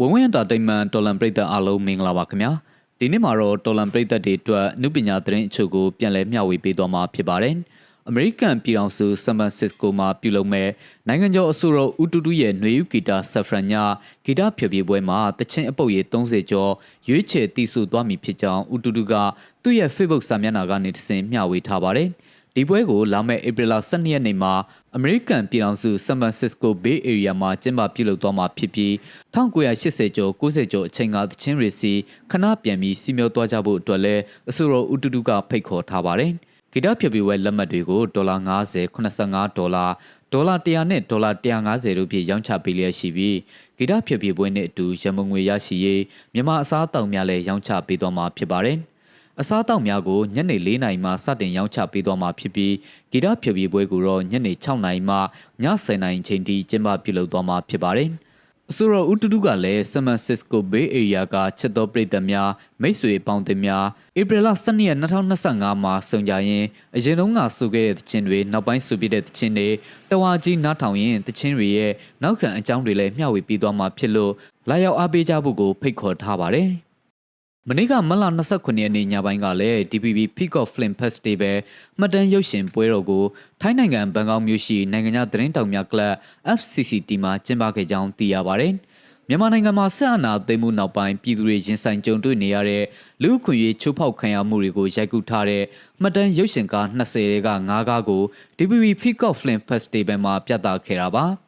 ဝင်းအန်တာတိန်မန်တော်လန်ပရိသတ်အားလုံးမင်္ဂလာပါခင်ဗျာဒီနေ့မှာတော့တော်လန်ပရိသတ်တွေအတွက်နုပညာသတင်းအချို့ကိုပြန်လည်မျှဝေပေးသွားမှာဖြစ်ပါတယ်အမေရိကန်ပြည်ထောင်စုဆန်ဖရန်စစ္စကိုမှာပြုလုပ်မဲ့နိုင်ငံကျော်အဆိုတော်ဦးတူတူရဲ့ຫນွေယူဂီတာဆဖရန်ညာဂီတဖျော်ဖြေပွဲမှာတချင်းအပုတ်ရေ30ကျော်ရွေးချယ်တီးဆိုသွားမည်ဖြစ်ကြောင်းဦးတူတူကသူ့ရဲ့ Facebook စာမျက်နှာကနေတဆင့်မျှဝေထားပါတယ် ဒီပွဲကိုလာမယ့်ဧပြီလ12ရက်နေ့မှာအမေရိကန်ပြည်ထောင်စုဆန်ဖရန်စစ္စကိုဘေးအေရီးယားမှာကျင်းပပြုလုပ်သွားမှာဖြစ်ပြီး1980ကျော်90ကျော်အချိန်ကသချင်းရီစီခဏပြန်ပြီးစီမျောသွားကြဖို့အတွက်လည်းအဆိုတော်ဦးတူတူကဖိတ်ခေါ်ထားပါတယ်။ဂီတဖြည့်ပြီးဝဲလက်မှတ်တွေကိုဒေါ်လာ90 85ဒေါ်လာဒေါ်လာ100နဲ့ဒေါ်လာ150တို့ဖြင့်ရောင်းချပေးလျက်ရှိပြီးဂီတဖြည့်ပြီးပွဲနဲ့အတူရမုံငွေရရှိရေးမြန်မာအစားအသောက်များလည်းရောင်းချပေးသွားမှာဖြစ်ပါတယ်။ အစားအသောက်များကိုညနေ၄နာရီမှစတင်ရောင်းချပေးသွားမှာဖြစ်ပြီးဂီတဖြည့်ပြပွဲကိုတော့ညနေ6နာရီမှည10နာရီချိန်ထိကျင်းပပြုလုပ်သွားမှာဖြစ်ပါတယ်။အဆိုတော်ဦးတူတူကလည်းဆမန်စစ္စကိုဘေးအေရီးယားကချက်တော်ပြည်သက်များမိတ်ဆွေပေါင်းတင်များဧပြီလ12ရက်2025မှာစုံကြရင်အရင်တုန်းကဆိုခဲ့တဲ့သချင်းတွေနောက်ပိုင်းဆိုပြတဲ့သချင်းတွေတဝါကြီးနားထောင်ရင်သချင်းတွေရဲ့နောက်ခံအကြောင်းတွေလည်းမျှဝေပေးသွားမှာဖြစ်လို့လာရောက်အားပေးကြဖို့ကိုဖိတ်ခေါ်ထားပါတယ်။ မနေ့ကမလ29ရက်နေ့ညပိုင်းကလည်း DPP Peak of Film Festival မှတ်တမ်းရုပ်ရှင်ပွဲတော်ကိုထိုင်းနိုင်ငံဘန်ကောက်မြို့ရှိနိုင်ငံခြားသတင်းတောင်များကလပ် FCCT မှာကျင်းပခဲ့ကြောင်းသိရပါတယ်။မြန်မာနိုင်ငံမှာဆက်အနာသိမ်းမှုနောက်ပိုင်းပြည်သူတွေရင်ဆိုင်ကြုံတွေ့နေရတဲ့လူ့အခွင့်အရေးချိုးဖောက်ခံရမှုတွေကိုရိုက်ကူးထားတဲ့မှတ်တမ်းရုပ်ရှင်ကား20က9ကားကို DPP Peak of Film Festival မှာပြသခဲ့တာပါ။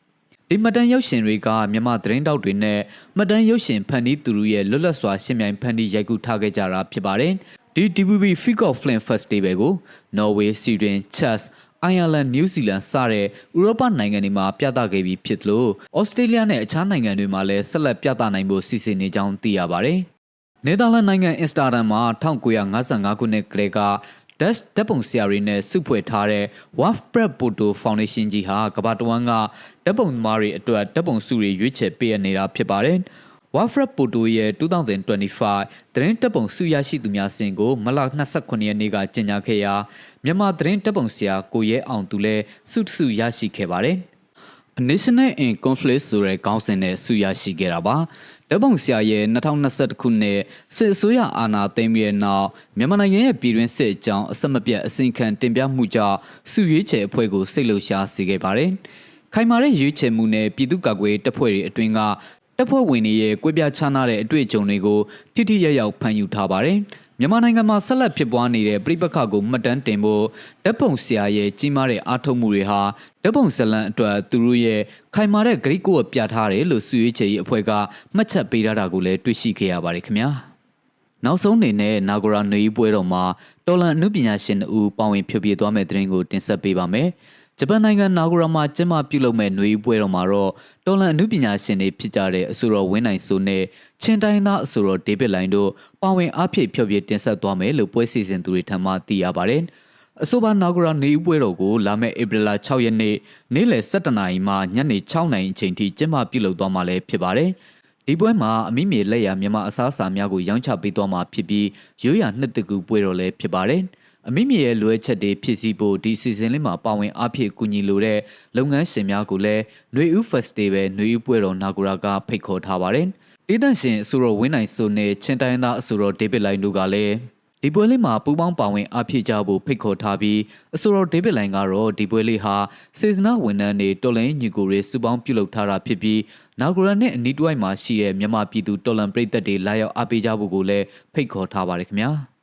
ဒီမှတ်တမ်းရုပ်ရှင်တွေကမြန်မာသတင်းတောက်တွေနဲ့မှတ်တမ်းရုပ်ရှင်ဖန်တီးသူတို့ရဲ့လွတ်လပ်စွာရှင်မြိုင်ဖန်တီးရိုက်ကူးထားခဲ့ကြတာဖြစ်ပါတယ်။ဒီ DVB Fig of Film Festival ကို Norway, Sweden, Czech, Ireland, New Zealand စတဲ့ဥရောပနိုင်ငံတွေမှာပြသခဲ့ပြီးဖြစ်လို့ဩစတြေးလျနဲ့အခြားနိုင်ငံတွေမှာလည်းဆက်လက်ပြသနိုင်ဖို့စီစဉ်နေကြောင်းသိရပါတယ်။နယ်သာလန်နိုင်ငံအင်စတာဒမ်မှာ1955ခုနှစ်ကလေးက Dash ဓာတ်ပုံဆရာတွေနဲ့စုဖွဲ့ထားတဲ့ Wafprep Photo Foundation ကြီးဟာကမ္ဘာတဝန်းကဓာတ်ပုံသမားတွေအတွက်ဓာတ်ပုံစုတွေရွေးချယ်ပေးနေတာဖြစ်ပါတယ်။ Wafrep Photo ရဲ့2025သတင်းတပ်ပုံစုရရှိသူများစင်ကိုမလ29ရက်နေ့ကကြေညာခဲ့ရာမြန်မာသတင်းတပ်ပုံဆရာကိုရဲအောင်သူလည်းစုတစုရရှိခဲ့ပါတယ်။ National in Conflict ဆိုတဲ့ခေါင်းစဉ်နဲ့စုရရှိခဲ့တာပါဓပုံဆရာရဲ့2021ခုနှစ်စစ်အစိုးရအာဏာသိမ်းပြီးတဲ့နောက်မြန်မာနိုင်ငံရဲ့ပြည်တွင်းစစ်အကြောင်းအဆက်မပြတ်အစီအခံတင်ပြမှုကြောင့်စုရွေးချယ်အဖွဲ့ကိုစိတ်လှုပ်ရှားစေခဲ့ပါတယ်။ခိုင်မာတဲ့ရွေးချယ်မှုနဲ့ပြည်သူ့ကာကွယ်တပ်ဖွဲ့တွေအတွင်းက တပ်ဖွဲ့ဝင်တွေရဲ့ကွဲပြားခြားနားတဲ့အတွေ့အကြုံတွေကိုထိထိရောက်ရောက်ဖန်ယူထားပါတယ်။မြန်မာနိုင်ငံမှာဆက်လက်ဖြစ်ပွားနေတဲ့ပြည်ပခါကိုမှတ်တမ်းတင်ဖို့ဓာတ်ပုံဆရာရဲ့ကြီးမားတဲ့အားထုတ်မှုတွေဟာဓာတ်ပုံဇလံအတွက်သူတို့ရဲ့ခိုင်မာတဲ့ဂရိကိုပြထားတယ်လို့စုရွေးချယ်ရေးအဖွဲ့ကမှတ်ချက်ပေးထားတာကိုလည်းတွေ့ရှိခဲ့ရပါတယ်ခင်ဗျာနောက်ဆုံးအနေနဲ့နာဂရာနေပွဲတော်မှာတော်လန်အနုပညာရှင်တို့ပါဝင်ဖြည့်ပြသွားမယ့်သတင်းကိုတင်ဆက်ပေးပါမယ်။ ဂျပန်နိုင်ငံနာဂရာမှာကျင်းပပြုလုပ်မဲ့ຫນွေပွဲတော်မှာတော့တော်လန်အမှုပညာရှင်တွေဖြစ်ကြတဲ့အဆိုတော်ဝင်းနိုင်စိုးနဲ့ချင်းတိုင်းသားအဆိုတော်ဒေးဗစ်လိုင်းတို့ပါဝင်အားဖြည့်ဖြောပြတင်ဆက်သွားမယ်လို့ပွဲစီစဉ်သူတွေထံမှသိရပါတယ်။အဆိုပါနာဂရာနေဦးပွဲတော်ကိုလာမယ့်ဧပြီလ6ရက်နေ့နေ့လယ်7:00နာရီမှညနေ6:00နာရီအချိန်ထိကျင်းပပြုလုပ်သွားမှာလည်းဖြစ်ပါတယ်။ဒီပွဲမှာအမိမြေလက်ရမြန်မာအစားအစာများကိုရောင်းချပေးသွားမှာဖြစ်ပြီးရိုးရာနှစ်တကူပွဲတော်လည်းဖြစ်ပါတယ်။ အမိမြေရဲ့လွဲချက်တွေဖြစ်စီဖို့ဒီစီဇန်လေးမှာပါဝင်အားဖြည့်ကူညီလိုတဲ့လုပ်ငန်းရှင်များကိုလည်းຫນွေဦးဖက်စတီဗယ်ຫນွေဦးပွဲတော်နာဂူရာကဖိတ်ခေါ်ထားပါတယ်။ဒေသရှင်အဆိုတော်ဝင်းနိုင်စိုးနဲ့ချင်းတိုင်းသားအဆိုတော်ဒေးဗစ်လိုင်းတို့ကလည်းဒီပွဲလေးမှာပူးပေါင်းပါဝင်အားဖြည့်ကြဖို့ဖိတ်ခေါ်ထားပြီးအဆိုတော်ဒေးဗစ်လိုင်းကတော့ဒီပွဲလေးဟာစေစနာဝန်ထမ်းတွေတော်လိုင်းညီကိုတွေစုပေါင်းပြုလုပ်ထားတာဖြစ်ပြီးနာဂူရာနဲ့အနီးတစ်ဝိုက်မှာရှိတဲ့မြန်မာပြည်သူတော်လန်ပြည်သက်တွေလာရောက်အားပေးကြဖို့ကိုလည်းဖိတ်ခေါ်ထားပါတယ်ခင်ဗျာ။